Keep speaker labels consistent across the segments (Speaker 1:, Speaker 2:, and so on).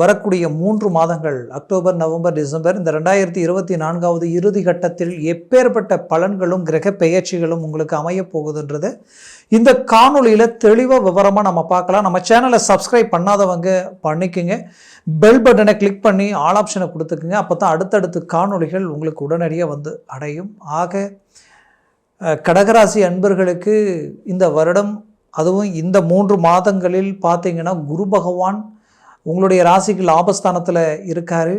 Speaker 1: வரக்கூடிய மூன்று மாதங்கள் அக்டோபர் நவம்பர் டிசம்பர் இந்த ரெண்டாயிரத்தி இருபத்தி நான்காவது இறுதி கட்டத்தில் எப்பேற்பட்ட பலன்களும் கிரக பெயர்ச்சிகளும் உங்களுக்கு அமையப் போகுதுன்றது. இந்த காணொலியில் தெளிவாக விவரமாக நம்ம பார்க்கலாம். நம்ம சேனலை சப்ஸ்கிரைப் பண்ணாதவங்க பண்ணிக்கோங்க. பெல் பட்டனை கிளிக் பண்ணி ஆல் ஆப்ஷனை கொடுத்துக்குங்க. அப்போ தான் அடுத்தடுத்து காணொளிகள் உங்களுக்கு உடனடியாக வந்து அடையும். ஆக கடகராசி அன்பர்களுக்கு இந்த வருடம் அதுவும் இந்த மூன்று மாதங்களில் பார்த்தீங்கன்னா குரு பகவான் உங்களுடைய ராசிக்கு லாபஸ்தானத்தில் இருக்கார்.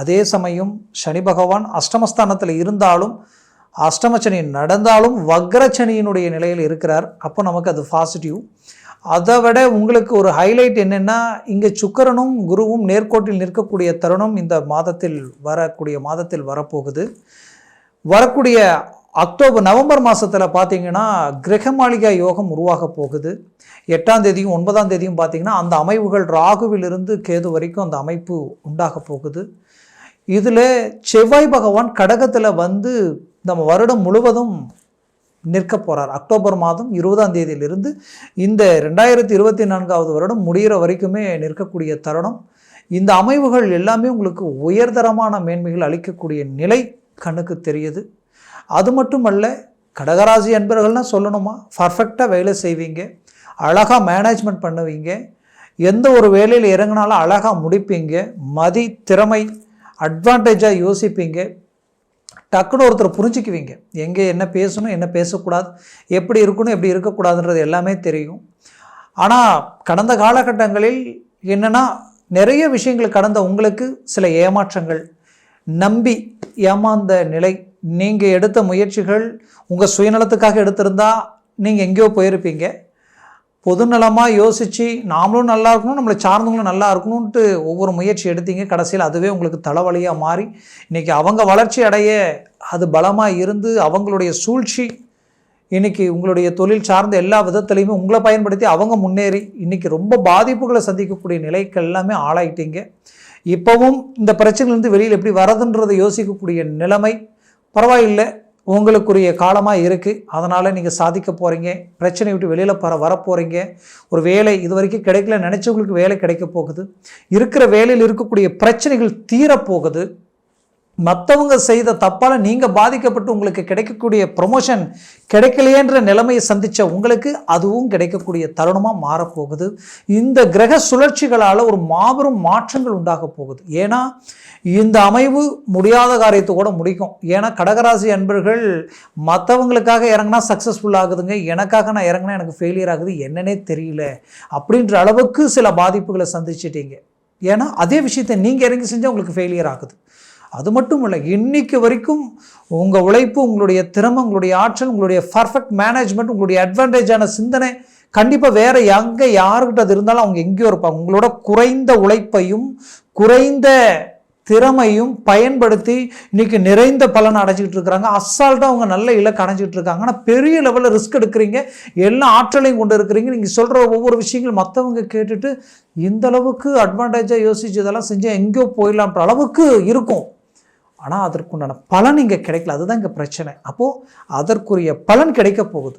Speaker 1: அதே சமயம் சனி பகவான் அஷ்டமஸ்தானத்தில் இருந்தாலும் அஷ்டமச்சனி நடந்தாலும் வக்ரச்சனியினுடைய நிலையில் இருக்கிறார். அப்போ நமக்கு அது பாசிட்டிவ் அதை விட உங்களுக்கு ஒரு ஹைலைட் என்னென்னா இங்கே சுக்கரனும் குருவும் நேர்கோட்டில் நிற்கக்கூடிய தருணம் இந்த மாதத்தில் வரக்கூடிய மாதத்தில் வரப்போகுது. வரக்கூடிய அக்டோபர் நவம்பர் மாதத்தில் பார்த்தீங்கன்னா கிரக மாளிகா யோகம் உருவாக போகுது. எட்டாம் தேதியும் ஒன்பதாம் தேதியும் பார்த்தீங்கன்னா அந்த அமைவுகள் ராகுவிலிருந்து கேது வரைக்கும் அந்த அமைப்பு உண்டாக போகுது. இதில் செவ்வாய் பகவான் கடகத்தில் வந்து நம்ம வருடம் முழுவதும் நிற்க போகிறார் அக்டோபர் மாதம் இருபதாம் தேதியிலிருந்து இந்த ரெண்டாயிரத்தி இருபத்தி நான்காவது வருடம் முடிகிற வரைக்குமே நிற்கக்கூடிய தருணம். இந்த அமைவுகள் எல்லாமே உங்களுக்கு உயர்தரமான மேன்மைகள் அளிக்கக்கூடிய நிலை கண்ணுக்கு தெரியுது. அது மட்டுமல்ல கடகராசி அன்பர்கள்னால் சொல்லணுமா? பர்ஃபெக்டாக வேலை செய்வீங்க அழகாக மேனேஜ்மெண்ட் பண்ணுவீங்க எந்த ஒரு வேலையில் இறங்கினாலும் அழகாக முடிப்பீங்க மதி திறமை அட்வான்டேஜாக யோசிப்பீங்க டக்குன்னு ஒருத்தர் புரிஞ்சுக்குவீங்க. எங்கே என்ன பேசணும் என்ன பேசக்கூடாது எப்படி இருக்கணும் எப்படி இருக்கக்கூடாதுன்றது எல்லாமே தெரியும். ஆனால் கடந்த காலகட்டங்களில் என்னென்னா நிறைய விஷயங்கள் கடந்த உங்களுக்கு சில ஏமாற்றங்கள் நம்பி ஏமாந்த நிலை. நீங்கள் எடுத்த முயற்சிகள் உங்கள் சுயநலத்துக்காக எடுத்திருந்தால் நீங்கள் எங்கேயோ போயிருப்பீங்க. பொதுநலமாக யோசித்து நாமளும் நல்லா இருக்கணும் நம்மளை சார்ந்தவங்களும் நல்லா இருக்கணும்ன்ட்டு ஒவ்வொரு முயற்சி எடுத்தீங்க. கடைசியில் அதுவே உங்களுக்கு தலைவலியாக மாறி இன்றைக்கி அவங்க வளர்ச்சி அடைய அது பலமாக இருந்து அவங்களுடைய சூழ்ச்சி இன்னைக்கு உங்களுடைய தொழில் சார்ந்த எல்லா விதத்துலேயுமே உங்களை பயன்படுத்தி அவங்க முன்னேறி இன்றைக்கி ரொம்ப பாதிப்புகளை சந்திக்கக்கூடிய நிலைக்கு எல்லாமே ஆளாயிட்டீங்க. இப்போவும் இந்த பிரச்சனையிலேருந்து வெளியில் எப்படி வரதுன்றதை யோசிக்கக்கூடிய நிலைமை பரவாயில்லை. உங்களுக்குரிய காலமாக இருக்குது அதனால் நீங்கள் சாதிக்க போகிறீங்க பிரச்சனை விட்டு வெளியில் பர வரப்போகிறீங்க ஒரு வேலை இது வரைக்கும் கிடைக்கல நினச்சவங்களுக்கு வேலை கிடைக்க போகுது. இருக்கிற வேலையில் இருக்கக்கூடிய பிரச்சனைகள் தீரப்போகுது மற்றவங்க செய்த தப்பால் நீங்கள் பாதிக்கப்பட்டு உங்களுக்கு கிடைக்கக்கூடிய ப்ரொமோஷன் கிடைக்கலையேன்ற நிலைமையை சந்தித்த உங்களுக்கு அதுவும் கிடைக்கக்கூடிய தருணமாக மாறப்போகுது. இந்த கிரக சுழற்சிகளால் ஒரு மாபெரும் மாற்றங்கள் உண்டாக போகுது. ஏன்னா இந்த அமைவு முடியாத காரியத்தை கூட முடிக்கும். ஏன்னா கடகராசி அன்பர்கள் மற்றவங்களுக்காக இறங்கினா சக்ஸஸ்ஃபுல் ஆகுதுங்க. எனக்காக நான் இறங்கினா எனக்கு ஃபெயிலியர் ஆகுது. என்னன்னே தெரியல. அப்படின்ற அளவுக்கு சில பாதிப்புகளை சந்திச்சிட்டீங்க. ஏன்னா அதே விஷயத்தை நீங்கள் இறங்கி செஞ்சால் உங்களுக்கு ஃபெயிலியர் ஆகுது. அது மட்டும் இல்லை இன்னைக்கு வரைக்கும் உங்கள் உழைப்பு உங்களுடைய திறமை உங்களுடைய ஆற்றல் உங்களுடைய பர்ஃபெக்ட் மேனேஜ்மெண்ட் உங்களுடைய அட்வான்டேஜான சிந்தனை கண்டிப்பாக வேறு எங்கே யாருக்கிட்ட அது இருந்தாலும் அவங்க எங்கேயோ இருப்பாங்க. உங்களோட குறைந்த உழைப்பையும் குறைந்த திறமையும் பயன்படுத்தி இன்னைக்கு நிறைந்த பலன் அடைஞ்சிக்கிட்டு இருக்கிறாங்க. அசால்ட்டாக அவங்க நல்ல இலக்கு அடைஞ்சிக்கிட்டு இருக்காங்க. ஆனால் பெரிய லெவலில் ரிஸ்க் எடுக்கிறீங்க. எல்லா ஆற்றலையும் கொண்டு இருக்கிறீங்க. நீங்கள் சொல்கிற ஒவ்வொரு விஷயங்கள் மற்றவங்க கேட்டுட்டு இந்த அளவுக்கு அட்வான்டேஜாக யோசிச்சு இதெல்லாம் செஞ்சால் எங்கேயோ போயிடலான்ற அளவுக்கு இருக்கும். ஆனால் அதற்குண்டான பலன் இங்கே கிடைக்கல. அதுதான் இங்கே பிரச்சனை. அப்போது அதற்குரிய பலன் கிடைக்க போகுது.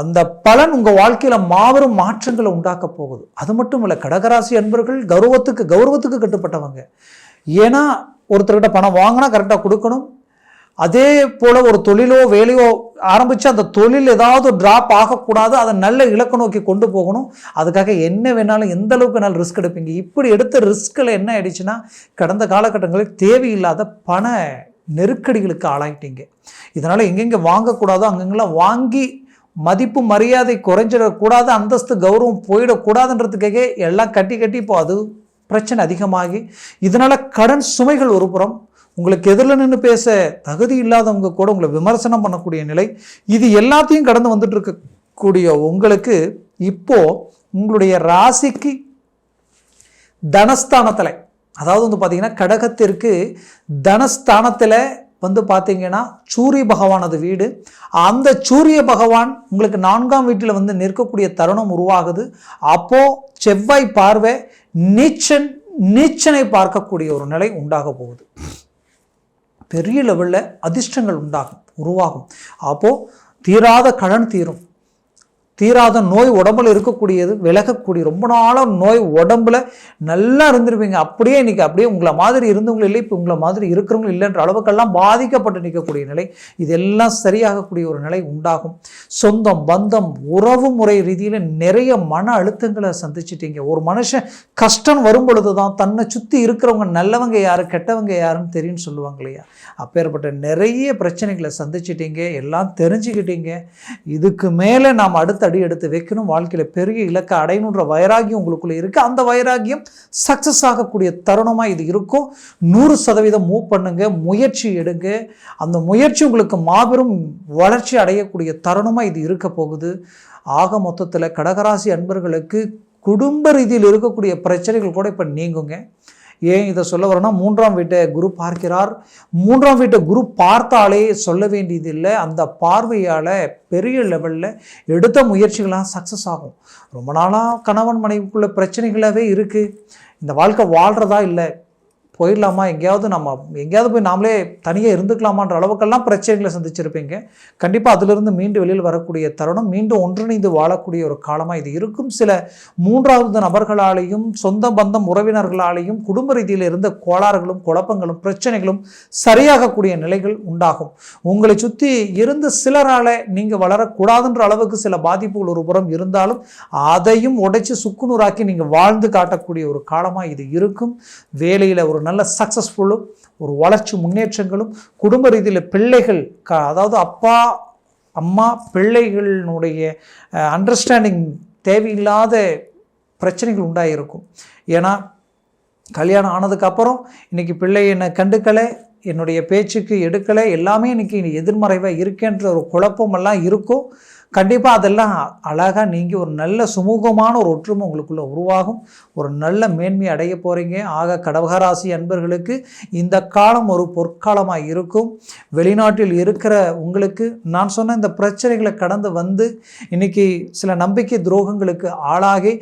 Speaker 1: அந்த பலன் உங்கள் வாழ்க்கையில் மாபெரும் மாற்றங்களை உண்டாக்க போகுது. அது மட்டும் இல்லை கடகராசி அன்பர்கள் கௌரவத்துக்கு கௌரவத்துக்கு கட்டுப்பட்டவங்க. ஏன்னா ஒருத்தர்கிட்ட பணம் வாங்கினா கரெக்டாக கொடுக்கணும். அதே போல் ஒரு தொழிலோ வேலையோ ஆரம்பித்து அந்த தொழில் ஏதாவது ட்ராப் ஆகக்கூடாது அதை நல்ல இலக்கு நோக்கி கொண்டு போகணும். அதுக்காக என்ன வேணாலும் எந்த அளவுக்கு வேணாலும் ரிஸ்க் எடுப்பீங்க. இப்படி எடுத்த ரிஸ்கில் என்ன ஆயிடுச்சுன்னா கடந்த காலகட்டங்களில் தேவையில்லாத பண நெருக்கடிகளுக்கு ஆளாயிட்டீங்க. இதனால் எங்கெங்கே வாங்கக்கூடாதோ அங்கெங்கெல்லாம் வாங்கி மதிப்பு மரியாதை குறைஞ்சிடக்கூடாது அந்தஸ்து கௌரவம் போயிடக்கூடாதுன்றதுக்காக எல்லாம் கட்டி கட்டி இப்போ அது பிரச்சனை அதிகமாகி இதனால் கடன் சுமைகள் ஒரு புறம் உங்களுக்கு எதிரில் நின்று பேச தகுதி இல்லாதவங்க கூட உங்களை விமர்சனம் பண்ணக்கூடிய நிலை இது எல்லாத்தையும் கடந்து வந்துட்டு இருக்கக்கூடிய உங்களுக்கு இப்போது உங்களுடைய ராசிக்கு தனஸ்தானத்தில் அதாவது வந்து பார்த்திங்கன்னா கடகத்திற்கு தனஸ்தானத்தில் வந்து பார்த்தீங்கன்னா சூரிய பகவானது வீடு. அந்த சூரிய பகவான் உங்களுக்கு நான்காம் வீட்டில் வந்து நிற்கக்கூடிய தருணம் உருவாகுது. அப்போது செவ்வாய் பார்வை நீச்சன் நீச்சனை பார்க்கக்கூடிய ஒரு நிலை உண்டாக போகுது. பெரிய லெவலில் அதிர்ஷ்டங்கள் உண்டாகும் உருவாகும். அப்போது தீராத கடன் தீரும். தீராத நோய் உடம்புல இருக்கக்கூடியது விலகக்கூடிய ரொம்ப நாளாக நோய் உடம்புல நல்லா இருந்திருப்பீங்க. அப்படியே இன்னைக்கு அப்படியே உங்களை மாதிரி இருந்தவங்களும் இல்லை இப்போ உங்களை மாதிரி இருக்கிறவங்க இல்லைன்ற அளவுக்கெல்லாம் பாதிக்கப்பட்டு நிற்கக்கூடிய நிலை. இதெல்லாம் சரியாகக்கூடிய ஒரு நிலை உண்டாகும். சொந்தம் பந்தம் உறவு முறை ரீதியில் நிறைய மன அழுத்தங்களை சந்திச்சிட்டீங்க. ஒரு மனுஷன் கஷ்டம் வரும் பொழுது தான் தன்னை சுற்றி இருக்கிறவங்க நல்லவங்க யார் கெட்டவங்க யாருன்னு தெரியும்னு சொல்லுவாங்க இல்லையா? அப்பேற்பட்ட நிறைய பிரச்சனைகளை சந்திச்சிட்டீங்க. எல்லாம் தெரிஞ்சுக்கிட்டீங்க. இதுக்கு மேலே நாம் அடுத்த அடி எடுத்து வைக்கணும். வாழ்க்கையில் பெரிய இலக்கை அடையணுன்ற வைராகியம் உங்களுக்குள்ளே இருக்குது அந்த வைராகியம் சக்ஸஸ் ஆகக்கூடிய தருணமாக இது இருக்கும். நூறு சதவீதம் மூவ் பண்ணுங்க. முயற்சி எடுங்க. அந்த முயற்சி உங்களுக்கு மாபெரும் வளர்ச்சி அடையக்கூடிய தருணமாக இது இருக்க போகுது. ஆக மொத்தத்தில் கடகராசி அன்பர்களுக்கு குடும்ப ரீதியில் இருக்கக்கூடிய பிரச்சனைகள் கூட இப்போ நீங்குங்க. ஏன் இதை சொல்ல வரேன்னா மூன்றாம் வீட்டை குரு பார்க்கிறார். மூன்றாம் வீட்டை குரு பார்த்தாலே சொல்ல வேண்டியதில்லை அந்த பார்வையால் பெரிய லெவலில் எடுத்த முயற்சிகள்லாம் சக்ஸஸ் ஆகும். ரொம்ப நாளாக கணவன் மனைவிக்குள்ள பிரச்சனைகளாகவே இருக்குது இந்த வாழ்க்கை வாழ்கிறதா இல்லை. போயிடலாமா? எங்கேயாவது நம்ம எங்கேயாவது போய் நாமளே தனியாக இருந்துக்கலாமான்ற அளவுக்கெல்லாம் பிரச்சனைகளை சந்திச்சிருப்பீங்க. கண்டிப்பாக அதிலிருந்து மீண்டு வெளியில் வரக்கூடிய தருணம் மீண்டும் ஒன்றிணைந்து வாழக்கூடிய ஒரு காலமாக இது இருக்கும். சில மூன்றாவது நபர்களாலேயும் சொந்த பந்தம் உறவினர்களாலேயும் குடும்ப ரீதியில் இருந்த கோளாறுகளும் குழப்பங்களும் பிரச்சனைகளும் சரியாகக்கூடிய நிலைகள் உண்டாகும். உங்களை சுற்றி இருந்த சிலரால் நீங்கள் வளரக்கூடாதுன்ற அளவுக்கு சில பாதிப்புகள் ஒரு புறம் இருந்தாலும் அதையும் உடைச்சு சுக்குநூறாக்கி நீங்கள் வாழ்ந்து காட்டக்கூடிய ஒரு காலமாக இது இருக்கும். வேலையில் ஒரு நல்ல சக்ஸஸ்ஃபுல்லும் ஒரு வளர்ச்சி முன்னேற்றங்களும் குடும்ப ரீதியில் பிள்ளைகள் க அதாவது அப்பா அம்மா பிள்ளைகளினுடைய அண்டர்ஸ்டாண்டிங் தேவையில்லாத பிரச்சனைகள் உண்டாகிருக்கும் ஏன்னா கல்யாணம் ஆனதுக்கப்புறம் இன்றைக்கி பிள்ளை என்னை கண்டுக்கலை என்னுடைய பேச்சுக்கு எடுக்கலை எல்லாமே இன்றைக்கி எதிர்மறைவாக இருக்கேன்ற ஒரு குழப்பமெல்லாம் இருக்கும். கண்டிப்பாக அதெல்லாம் அழகாக நீங்கள் ஒரு நல்ல சுமூகமான ஒரு ஒற்றுமை உங்களுக்குள்ளே உருவாகும். ஒரு நல்ல மேன்மை அடைய போகிறீங்க ஆக கடகராசி அன்பர்களுக்கு இந்த காலம் ஒரு பொற்காலமாக இருக்கும். வெளிநாட்டில் இருக்கிற உங்களுக்கு நான் சொன்ன இந்த பிரச்சனைகளை கடந்து வந்து இன்றைக்கி சில நம்பிக்கை துரோகங்களுக்கு ஆளாகி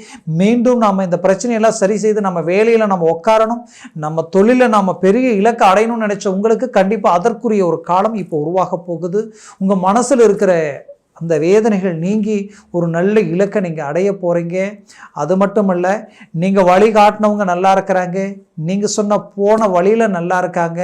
Speaker 1: மீண்டும் நாம் இந்த பிரச்சனையெல்லாம் சரி செய்து நம்ம வேலையில் நம்ம உட்காரணும் நம்ம தொழிலில் நாம் பெரிய இலக்கை அடையணும்னு நினச்ச உங்களுக்கு கண்டிப்பாக அதற்குரிய ஒரு காலம் இப்போ உருவாக போகுது. உங்கள் மனசில் இருக்கிற அந்த வேதனைகள் நீங்கி ஒரு நல்ல இலக்கை நீங்கள் அடைய போகிறீங்க அது மட்டுமல்ல நீங்கள் வழி காட்டினவங்க நல்லா இருக்கிறாங்க. நீங்கள் சொன்ன போன வழியில் நல்லா இருக்காங்க.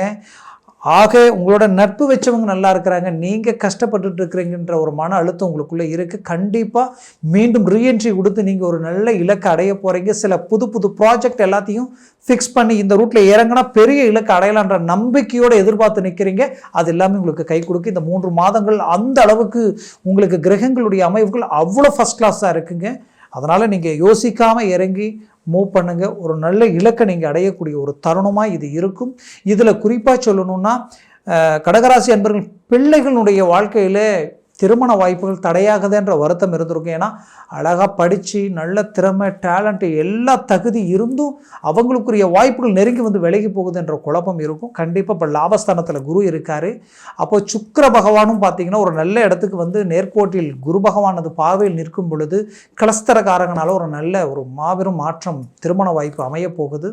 Speaker 1: ஆக உங்களோட நட்பு வச்சவங்க நல்லா இருக்கிறாங்க நீங்கள் கஷ்டப்பட்டுட்டு இருக்கிறீங்கன்ற ஒரு மன அழுத்தம் உங்களுக்குள்ளே இருக்குது கண்டிப்பாக மீண்டும் ரீஎன்ட்ரி கொடுத்து நீங்கள் ஒரு நல்ல இலக்கை அடைய போகிறீங்க சில புது புது ப்ராஜெக்ட் எல்லாத்தையும் ஃபிக்ஸ் பண்ணி இந்த ரூட்டில் இறங்கினா பெரிய இலக்கை அடையலான்ற நம்பிக்கையோடு எதிர்பார்த்து நிற்கிறீங்க அது எல்லாமே உங்களுக்கு கை கொடுக்கு. இந்த மூன்று மாதங்கள் அந்த அளவுக்கு உங்களுக்கு கிரகங்களுடைய அமைவுகள் அவ்வளோ ஃபஸ்ட் கிளாஸாக இருக்குங்க. அதனால் நீங்கள் யோசிக்காமல் இறங்கி மூவ் பண்ணுங்கள் ஒரு நல்ல இலக்கை நீங்கள் அடையக்கூடிய ஒரு தருணமாக இது இருக்கும். இதில் குறிப்பாக சொல்லணுன்னா கடகராசி அன்பர்கள் பிள்ளைகளுடைய வாழ்க்கையில் திருமண வாய்ப்புகள் தடையாகுதுன்ற வருத்தம் இருந்திருக்கும். ஏன்னா அழகாக படித்து நல்ல திறமை டேலண்ட்டு எல்லா தகுதி இருந்தும் அவங்களுக்குரிய வாய்ப்புகள் நெருங்கி வந்து விலகி போகுதுன்ற குழப்பம் இருக்கும். கண்டிப்பாக இப்போ லாபஸ்தானத்தில் குரு இருக்கார். அப்போ சுக்கர பகவானும் பார்த்தீங்கன்னா ஒரு நல்ல இடத்துக்கு வந்து நேர்கோட்டில் குரு பகவானது பார்வையில் நிற்கும் பொழுது கிளஸ்தரகாரங்கனால ஒரு நல்ல ஒரு மாபெரும் மாற்றம் திருமண வாய்ப்பு அமைய போகுது.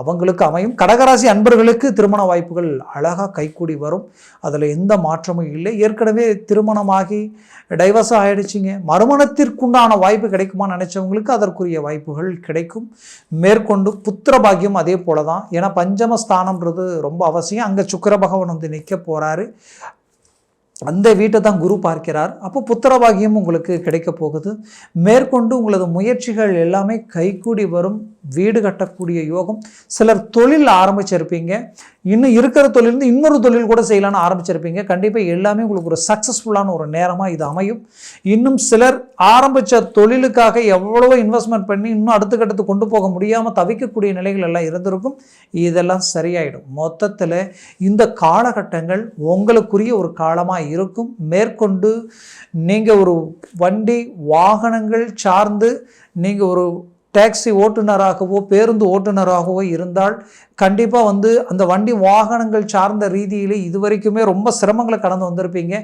Speaker 1: அவங்களுக்கு அமையும். கடகராசி அன்பர்களுக்கு திருமண வாய்ப்புகள் அழகாக கைக்கூடி வரும். அதில் எந்த மாற்றமும் இல்லை. ஏற்கனவே திருமணமாக ஆகி டைவர்ஸ் ஆகிடுச்சிங்க மறுமணத்திற்குண்டான வாய்ப்பு கிடைக்குமா நினச்சவங்களுக்கு அதற்குரிய வாய்ப்புகள் கிடைக்கும். மேற்கொண்டு புத்திர பாக்கியம் அதே போல தான் ஏன்னா பஞ்சமஸ்தானம்ன்றது ரொம்ப அவசியம். அங்கே சுக்கர பகவான் வந்து நிற்க போகிறாரு அந்த வீட்டை தான் குரு பார்க்கிறார். அப்போ புத்திரபாகியம் உங்களுக்கு கிடைக்க போகுது. மேற்கொண்டு உங்களது முயற்சிகள் எல்லாமே கைகூடி வரும். வீடு கட்டக்கூடிய யோகம். சிலர் தொழில் ஆரம்பிச்சிருப்பீங்க. இன்னும் இருக்கிற தொழிலிருந்து இன்னொரு தொழில் கூட செய்யலான்னு ஆரம்பிச்சிருப்பீங்க. கண்டிப்பாக எல்லாமே உங்களுக்கு ஒரு சக்ஸஸ்ஃபுல்லான ஒரு நேரமாக இது அமையும். இன்னும் சிலர் ஆரம்பித்த தொழிலுக்காக எவ்வளவோ இன்வெஸ்ட்மெண்ட் பண்ணி இன்னும் அடுத்த கட்டத்துக்கு கொண்டு போக முடியாமல் தவிக்கக்கூடிய நிலைகள் எல்லாம் இருந்திருக்கும். இதெல்லாம் சரியாயிடும். மொத்தத்தில் இந்த காலகட்டங்கள் உங்களுக்குரிய ஒரு காலமாக இருக்கும். மேற்கொண்டு நீங்கள் ஒரு வண்டி வாகனங்கள் சார்ந்து நீங்கள் ஒரு டாக்ஸி ஓட்டுநராகவோ பேருந்து ஓட்டுநராகவோ இருந்தால் கண்டிப்பாக வந்து அந்த வண்டி வாகனங்கள் சார்ந்த ரீதியில் இதுவரைக்குமே ரொம்ப சிரமங்களை கடந்து வந்திருப்பீங்க.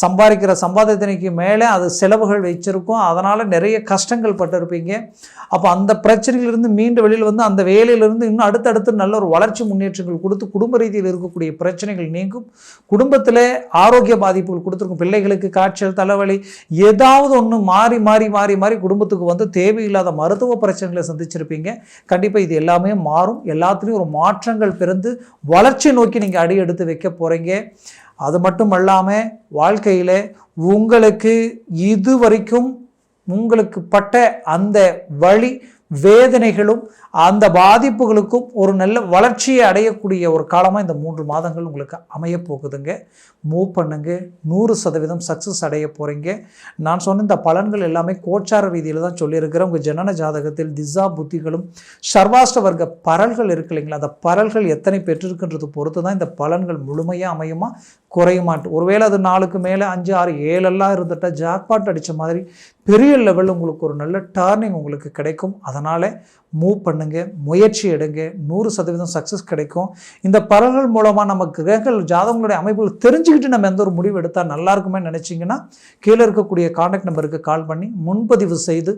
Speaker 1: சம்பாதிக்கிற சம்பாதத்தினைக்கு மேலே அது செலவுகள் வச்சுருக்கும். அதனால் நிறைய கஷ்டங்கள் பட்டிருப்பீங்க. அப்போ அந்த பிரச்சனையிலிருந்து மீண்டு வெளியில் வந்து அந்த வேலையிலிருந்து இன்னும் அடுத்தடுத்து நல்ல ஒரு வளர்ச்சி முன்னேற்றங்கள் கொடுத்து குடும்ப ரீதியில் இருக்கக்கூடிய பிரச்சனைகள் நீங்கும். குடும்பத்தில் ஆரோக்கிய பாதிப்புகள் கொடுத்துருக்கும். பிள்ளைகளுக்கு காய்ச்சல் தலைவலி ஏதாவது ஒன்று மாறி மாறி மாறி மாறி குடும்பத்துக்கு வந்து தேவையில்லாத மருத்துவ பிரச்சனைகளை சந்திச்சிருப்பீங்க. கண்டிப்பாக இது எல்லாமே மாறும். எல்லாத்துலேயும் ஒரு மாற்றங்கள் பிறந்து வளர்ச்சி நோக்கி நீங்கள் அடி எடுத்து வைக்க போகிறீங்க அது மட்டும் அல்லாமல் வாழ்க்கையில் உங்களுக்கு இது வரைக்கும் உங்களுக்கு பட்ட அந்த வழி வேதனைகளும் அந்த பாதிப்புகளுக்கும் ஒரு நல்ல வளர்ச்சியை அடையக்கூடிய ஒரு காலமாக இந்த மூன்று மாதங்கள் உங்களுக்கு அமைய போகுதுங்க. மூவ் பண்ணுங்க. நூறு சதவீதம் சக்ஸஸ் அடைய போகிறீங்க நான் சொன்ன இந்த பலன்கள் எல்லாமே கோச்சார ரீதியில் தான் சொல்லியிருக்கிறேன். உங்கள் ஜனன ஜாதகத்தில் திசா புத்திகளும் சர்வாஷ்ட வர்க்க பரல்கள் இருக்கு இல்லைங்களா? அந்த பரல்கள் எத்தனை பெற்றிருக்கின்றது பொறுத்து தான் இந்த பலன்கள் முழுமையாக அமையுமா? குறையுமாட்டு ஒருவேளை அது நாளுக்கு மேலே அஞ்சு ஆறு ஏழெல்லாம் இருந்துட்டால் ஜாக்பாட் அடித்த மாதிரி பெரிய லெவலில் உங்களுக்கு ஒரு நல்ல டேர்னிங் உங்களுக்கு கிடைக்கும். அதை அதனால் மூவ் பண்ணுங்கள் முயற்சி எடுங்க நூறு சதவீதம் சக்ஸஸ் கிடைக்கும். இந்த பரல்கள் மூலமாக நம்ம கிரகங்கள் ஜாதகங்களுடைய அமைப்புகள் தெரிஞ்சுக்கிட்டு நம்ம எந்த ஒரு முடிவு எடுத்தால் நல்லா இருக்குமே நினச்சிங்கன்னா கீழே இருக்கக்கூடிய காண்டாக்ட் நம்பருக்கு கால் பண்ணி முன்பதிவு செய்து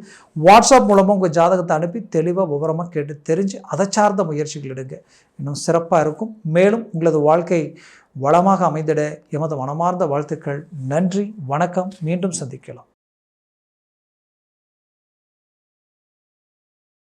Speaker 1: வாட்ஸ்அப் மூலமாக உங்கள் ஜாதகத்தை அனுப்பி தெளிவாக விவரமாக கேட்டு தெரிஞ்சு அதை சார்ந்த முயற்சிகள் எடுங்க. இன்னும் சிறப்பாக இருக்கும். மேலும் உங்களது வாழ்க்கை வளமாக அமைந்திட எமது மனமார்ந்த வாழ்த்துக்கள். நன்றி வணக்கம். மீண்டும் சந்திக்கலாம்.